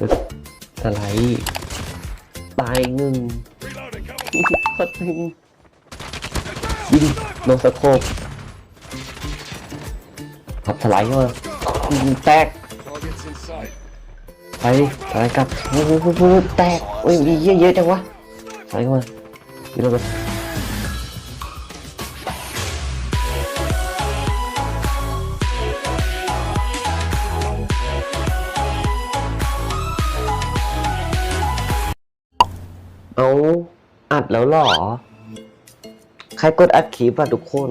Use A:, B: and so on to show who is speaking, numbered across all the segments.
A: ตึกสไลด์ตายหนึ่งโคตรตึงยิงโนสโคปขับสไลด์เข้ามายิงแตกไปสไลด์กลับแตกโอ้ยเยอะเยอะจังวะสไลด์เข้ามายิงลงไปเอา แล้วหรอ ใครกดอัดคลิปอะทุกคน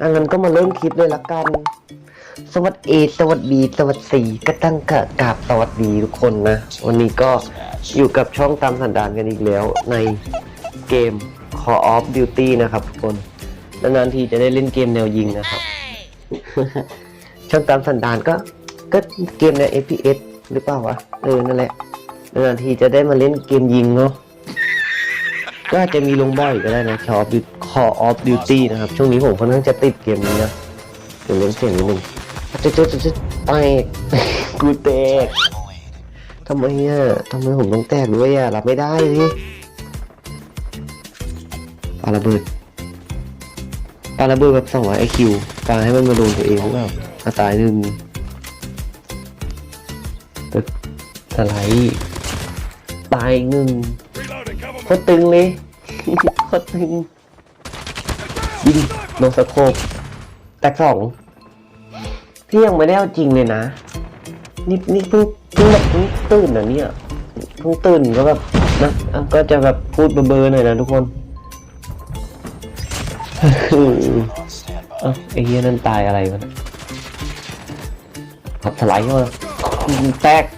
A: อันนั้นก็มาเริ่มคลิปเลยละกัน สวัสดีสวัสดี สวัสดีก็ตั้งกะกาบสวัสดีทุกคนนะ วันนี้ก็อยู่กับช่องตามสันดานกันอีกแล้ว ในเกม Call of Duty นะครับทุกคน นานๆทีจะได้เล่นเกมแนวยิงนะครับ ช่องตามสันดานก็ก็เกมใน FPS หรือเปล่าวะ เออ นั่นแหละนานๆทีจะได้มาเล่นเกมยิงเนาะ ก็อาจจะมีลงบ่อยก็ได้นะ Call of Duty Call of Duty นะครับ ช่วงนี้ผมค่อนข้างจะติดเกมนี้นะเดี๋ยวเล่นเสียงนิดนึงจะจะจะจะแตกกูแตกทำไมอะทำไมผมต้องแตกด้วยอะรับไม่ได้นี่ปาระเบิดปาระเบิดแบบสองร้อยไอคิวปาให้มันมาโดนตัวเองหรือาตายหนึ่งตึกสไลด์ตายหนึ่ง โคตรตึงเลย โคตรตึงยิงโนสโคปแตกสองพี่ยังไม่ได้เอาจริงเลยนะ นี่นี่เพิ่งเพิ่งแบบเพิ่งตื่นนะเนี่ยเพิ่งตื่นก็แบบนะอะก็จะแบบพูดเบอร์ๆหน่อยนะทุกคนเอ้าไอ้เหี้ยนั่นตายอะไรวะเนี่ยขับสไลด์เข้ามายิงแตก
B: Targets in sight.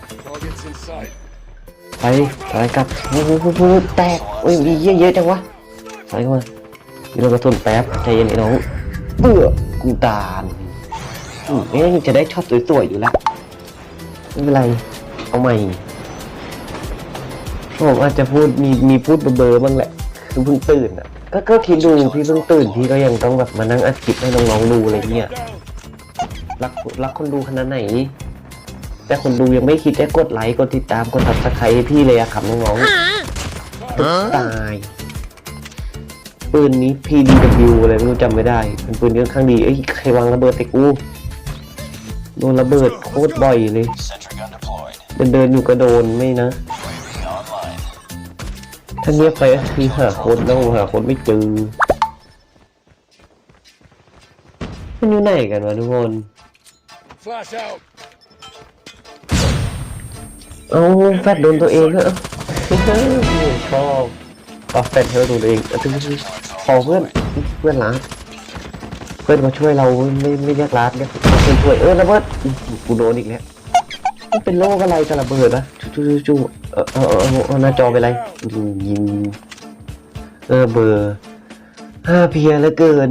A: ไปอะไรกลับวู้วู้วู้วู้แตกโอ้ยมีเยอะเยอะจังวะใส่เข้ามามีเรากระสุนแป๊บใจเย็นไอ้น้องเบื่อกูตานเอ๊ะจะได้ช็อตสวยๆอยู่แล้วไม่เป็นไรเอาใหม่ผมอาจจะพูดมีมีพูดเบอร์บ้างแหละคือเพิ่งตื่นอะก็ก็คิดดูพี่เพิ่งตื่นพี่ก็ยังต้องแบบมานั่งอัดคลิปให้น้องๆดูอะไรเงี้ยรักรักคนดูขนาดไหน แต่คนดูยังไม่คิดจะกดไลค์กดติดตามกด subscribe ให้พี่เลยอะครับน้องๆตายปืนนี้ PDW อะไรไม่รู้จำไม่ได้เป็นปืนที่ค่อนข้างดีเอ้ยใครวางระเบิดใส่กูโดนระเบิดโคตรบ่อยเลย
C: Sentry gun deployed.
A: เดินเดินๆอยู่ก็โดนไม่นะ
C: UAV online.
A: ถ้าเงียบไปก็คือหาคนแล้วหาคนไม่เจอมันอยู่ไหนกันวะทุกคน
B: Flash out.
A: เอาแฟดโดนตัวเองเหรอชอบเอาแฟดเธอโดนตัวเองเอาถึงขอเพื่อนเพื่อนรักเพื่อนมาช่วยเราไม่ไม่เรียกรักเรียกเพื่อนช่วยเออระเบิดอื้อหือกูโดนอีกแล้วมันเป็นโรคอะไรกันระเบิดนะจู่จู่จู่เออเออเออเอาหน้าจอไปนไรยิงยิงเออเบอร์ห้าเพลียเหลือเกิน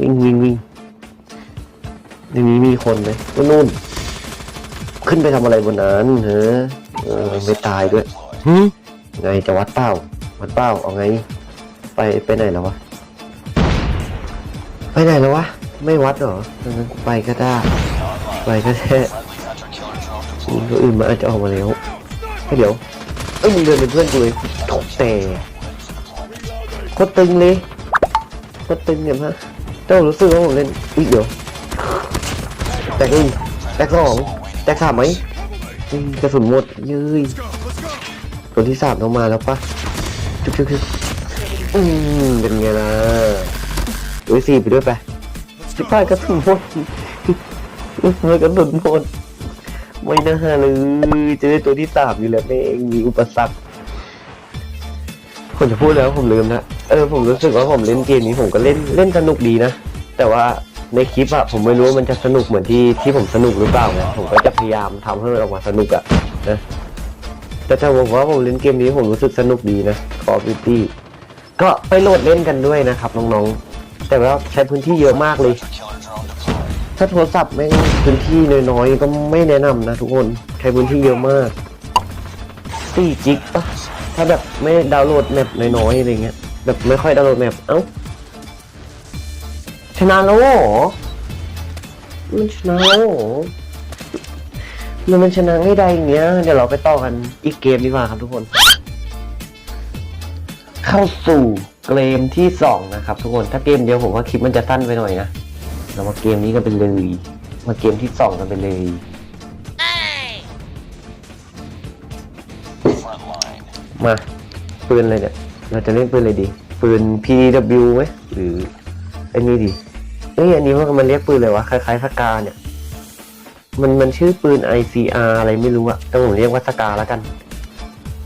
A: วิ่งวิ่งวิ่งในนี้มีคนไหมก็นู่น ขึ้นไปทำอะไรบนนั้นเฮ้อเออไม่ตายด้วยหึไงจะวัดเป้าวัดเป้าเอาไง ไปไปไหนแล้ววะไปไหนแล้ววะไม่วัดเหรองั้นกูไปก็ได้ไปก็แค่
C: Friendly hunter killer drone
A: ตัวอื่นมันอาจจะออกมาแล้วเฮ้ยเดี๋ยวเอ้ยมึงเดินเป็นเพื่อนกูเลยถกแต่โคตรตึงเลยโคตรตึงเนี่ยฮะเจ้ารู้สึกว่าผมเล่นอุ้ยเดี๋ยวแตกหนึ่งแตกสอง แตกสามไหมกระสุนหมดเย้ยตัวที่สามต้องมาแล้วปะชุบชุบชุบอืมเป็นไงล่ะตัวที่สี่ไปด้วยไปสิบป้ายกระสุนหมดเมื่อกระสุนหมดไม่น่าเลยเจอตัวที่สามอยู่แล้วแม่งมีอุปสรรคผมจะพูดแล้วผมลืมนะเออผมรู้สึกว่าผมเล่นเกมนี้ผมก็เล่นเล่นสนุกดีนะแต่ว่า ในคลิปอะผมไม่รู้ว่ามันจะสนุกเหมือนที่ที่ผมสนุกหรือเปล่าไงผมก็จะพยายามทำให้มันออกมาสนุกอะนะแต่ถ้าผมว่าผมเล่นเกมนี้ผมรู้สึกสนุกดีนะ Call of Duty ก็ไปโหลดเล่นกันด้วยนะครับน้องๆ แต่ว่าใช้พื้นที่เยอะมากเลย ถ้าโทรศัพท์แม่พื้นที่น้อยๆก็ไม่แนะนำนะทุกคนใช้พื้นที่เยอะมาก4จิกปะถ้าแบบไม่ดาวน์โหลดแมปน้อยๆอะไรเงี้ยแบบไม่ค่อยดาวน์โหลดแมปเอ้า ชนะแล้วเหรอมันชนะแล้วเหรอมันมันชนะไม่ได้อย่างเงี้ย เดี๋ยวเราไปต่อกันอีกเกมดีกว่าครับทุกคน เข้าสู่เกมที่สองนะครับ ทุกคน ถ้าเกมเดียวผมว่าคลิปมันจะสั้นไปหน่อยนะ เรามาเกมนี้กันไปเลย มาเกมที่สองกันไปเลยมาปืนอะไรเนี่ย เราจะเล่นปืนอะไรดี ปืน PW ไหมหรือไอ้นี่ดี เอ้ยอันนี้ว่ามันเรียกปืนเลยวะคล้ายๆสกาเนี่ย มันมันชื่อปืน ICR อะไรไม่รู้อะแต่ผมเรียกว่าสกาแล้วกัน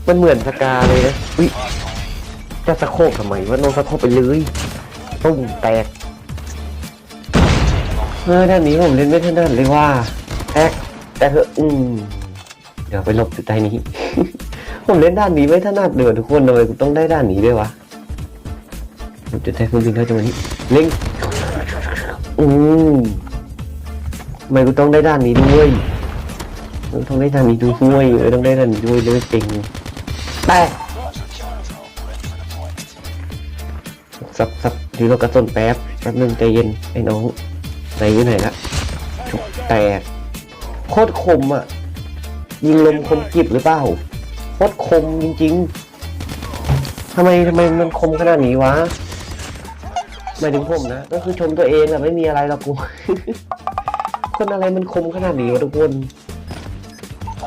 A: มันเหมือนสกาเลยนะอุ้ยจะสะโคกทำไมว่าน้องสะโคกไปเลยตุ้มแตกเออด้านนี้ผมเล่นไม่ถนัดเลยว่าแอกแต่เถอะอืมเดี๋ยวไปหลบอยู่ใต้นี้ ผมเล่นด้านนี้ไม่ถนัดเลยว่ะทุกคนทำไมกูต้องได้ด้านนี้ด้วยวะผมจะใช้เครื่องบินเข้าจังหวะนี้เล็ง อืมทำไมกูต้องได้ด้านนี้ด้วยกูต้องได้ด้านนี้ด้วยเออต้องได้ด้านนี้ด้วยเลยเก่งแต่
C: Launcher counter drone ready for deployment.
A: สับสับดีโลกระสุนแป๊บแป๊บนึงใจเย็นไอ้น้องไหนอยู่ไหนละชุบแตกโคตรคมอะ ยิงลมคมกริบหรือเปล่าโคตรคมจริงๆทำไมทำไมมันคมขนาดนี้วะ หมายถึงผมนะ ก็คือชมตัวเองอะไม่มีอะไรหรอกกู คนอะไรมันคมขนาดนี้วะทุกคน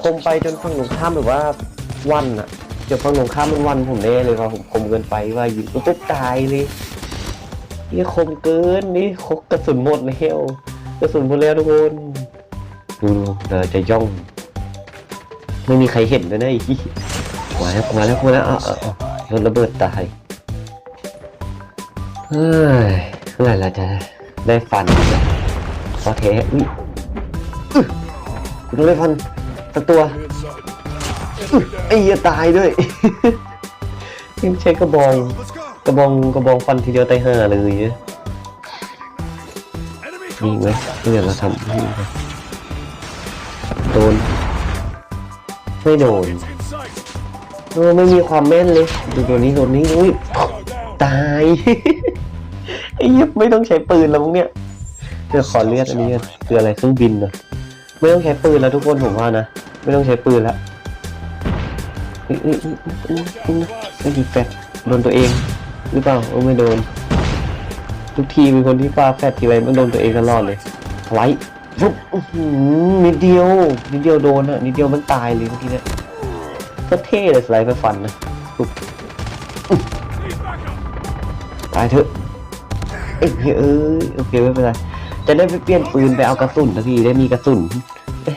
A: คมไปจนฝั่งหนุ่มข้ามแบบว่าวันอะจนฝั่งหนุ่มข้ามมันวันผมแน่เลยว่าผมคมเกินไปว่ายิงปุ๊บตายเลยนี่คมเกินนี่คกกระสุนหมดแล้วกระสุนหมดแล้วทุกคนดูเราจะย่อง ไม่มีใครเห็นเลยนะอีกมาแล้วมาแล้วมาแล้วอะอะอะโดนระเบิดตาย เฮ้ยเมื่อไหร่เราจะได้ฟันเนี่ยพอแท้อุ้ยอื้อกูต้องได้ฟันสักตัวไอ้เหี้ยตายด้วยยังใช้กระบองกระบองกระบองฟันทีเดียวตายห่าเลยนี่ไหมเพื่อนเราทำนี่โดนไม่โดนเออไม่มีความแม่นเลยดูตัวนี้ตัวนี้อุ้ยตาย ไอ้เหี้ยไม่ต้องใช้ปืนแล้วมั้งเนี่ยเดี๋ยวขอเลือดอันนี้กันคืออะไรเครื่องบินเหรอไม่ต้องใช้ปืนแล้วทุกคนผมว่านะไม่ต้องใช้ปืนแล้วอุ๊ยอุ๊ยอุ๊ยอุ๊ยอุ๊ยไม่ดีแฟดโดนตัวเอง หรือเปล่าเออไม่โดน ทุกทีเป็นคนที่ปาแฟดทีไรมันโดนตัวเองตลอดเลยไว้ปุ๊บอื้อหือนิดเดียวนิดเดียวโดนอะนิดเดียวมันตายเลยเมื่อกี้เนี่ยก็เท่เลยสไลด์ไปฟันนะปุ๊บตายเถอะ เอ้ยเอ้ยโอเคไม่เป็นไรจะได้ไปเปลี่ยนปืนไปเอากระสุนนะพี่ได้มีกระสุน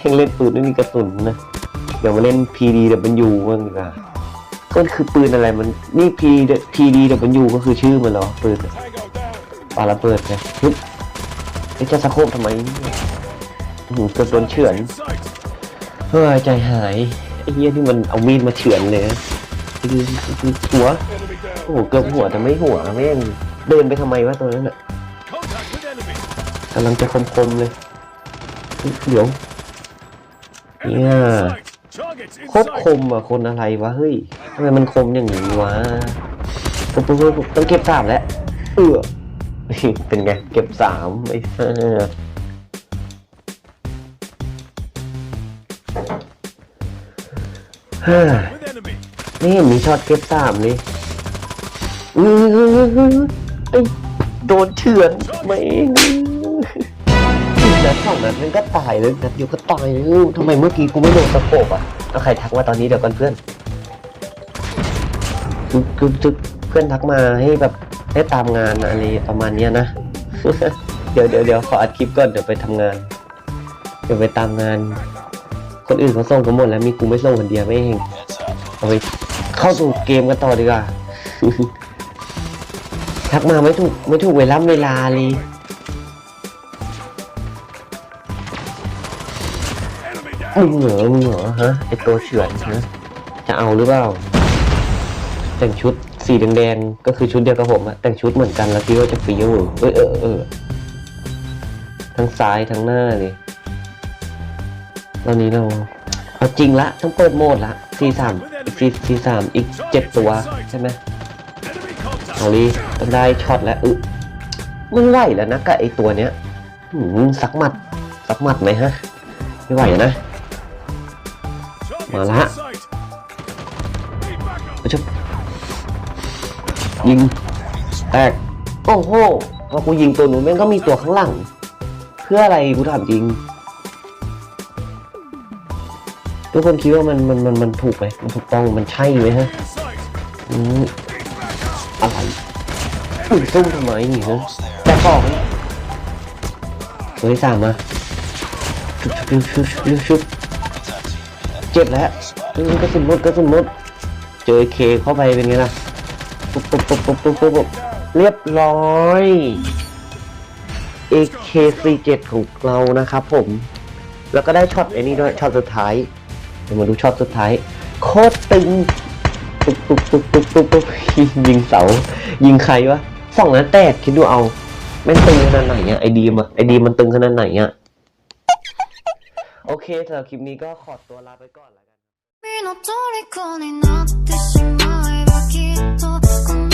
A: ยังเล่นปืนไม่มีกระสุนนะเดี๋ยวมาเล่น PDW บ้างดีกว่าก็คือปืนอะไรมันนี่ P PDW ก็คือชื่อมันเหรอปืนปาระเบิดไงฮึบไอ้จะสะโคบทำไมเนี่ยอื้อหือเกือบโดนเฉือนเฮ้ยใจหายไอ้เหี้ยที่มันเอามีดมาเฉือนเลยนะคือคือหัวโอ้โหเกือบหัวแต่ไม่หัวแม่ง เดินไปทำไมวะตัวนั้นอะกำลังจะคมๆเลยเดี๋ยว
B: Enemy
A: Yeah.
B: in sight. Targets in
A: โคตรคมอะคนอะไรวะเฮ้ยทำไมมันคมอย่างนี้วะปุ๊บปุ๊บปุ๊บต้องเก็บสามแล้วเออเป็นไงเก็บสามไอ้สัสฮ่านี่มีช็อตเก็บสามเลยอื้อ ไอ้โดนเฉือนไม่นัดสองนัดมันก็ตายเลยนัดเดียวก็ตายเลยทำไมเมื่อกี้กูไม่โดนสะโพกอะเอาใครทักมาตอนนี้เดี๋ยวกันเพื่อนคือคือเพื่อนทักมาให้แบบให้ตามงานอะไรประมาณเนี้ยนะ เดี๋ยวเดี๋ยวเดี๋ยวขออัดคลิปก่อนเดี๋ยวไปทำงาน เดี๋ยวไปตามงาน คนอื่นเขาส่งกันหมดแล้วมีกูไม่ส่งคนเดียวไม่เองเอาไปเข้าสู่เกมกันต่อดีกว่า ทักมาไม่ถูกไม่ถูกเวลาเวลาเลยมึงเหรอมึงเหรอฮะไอตัวเฉือนฮะจะเอาหรือเปล่า แต่งชุดสีแดงๆก็คือชุดเดียวกับผมอะแต่งชุดเหมือนกันแล้วคิดว่าจะฟีลเออเออเออทั้งซ้ายทั้งหน้าเลยตอนนี้เราเอาจริงละต้องเปิดโหมดละซีสามซีซีสามอีกเจ็ดตัวใช่ไหม เอาลีต้องได้ช็อตแล้วอึไม่ไหวแล้วนะกับไอตัวเนี้ยหืมสักหมัดสักหมัดไหมฮะ ไม่ไหวนะ มาละ
B: In sight. Need backup.
A: ชบยิงแตกโอ้โหพอกูยิงตัวหนูนแม่งก็มีตัวข้างหลัง เพื่ออะไรกูถามจริง ทุกคนคิดว่ามันมันมันมันถูกไหมมันถูกต้องมันใช่ไหมฮะ อุ้ยซุ่มทำไมนี่ฮะแต่สองตัวที่สามมาชุบชุบชุบชุบชุบเจ็บแล้วกระสุนหมดกระสุนหมดเจอเคเข้าไปเป็นไงล่ะปุ๊บปุ๊บปุ๊บปุ๊บปุ๊บปุ๊บปุ๊บเรียบร้อย AK47 ของเรานะครับผม แล้วก็ได้ช็อตไอ้นี่ด้วยช็อตสุดท้ายเดี๋ยวมาดูช็อตสุดท้าย โคตรตึง ปุ๊บปุ๊บปุ๊บปุ๊บปุ๊บปุ๊บยิงเสา ยิงใครวะ สองนัดแตกคิดดูเอาแม่งตึงขนาดไหนเนี่ยไอดีมอะไอดีมันตึงขนาดไหนเนี่ยโอเคสำหรับคลิปนี้ก็ขอตัวลาไปก่อนแล้วกัน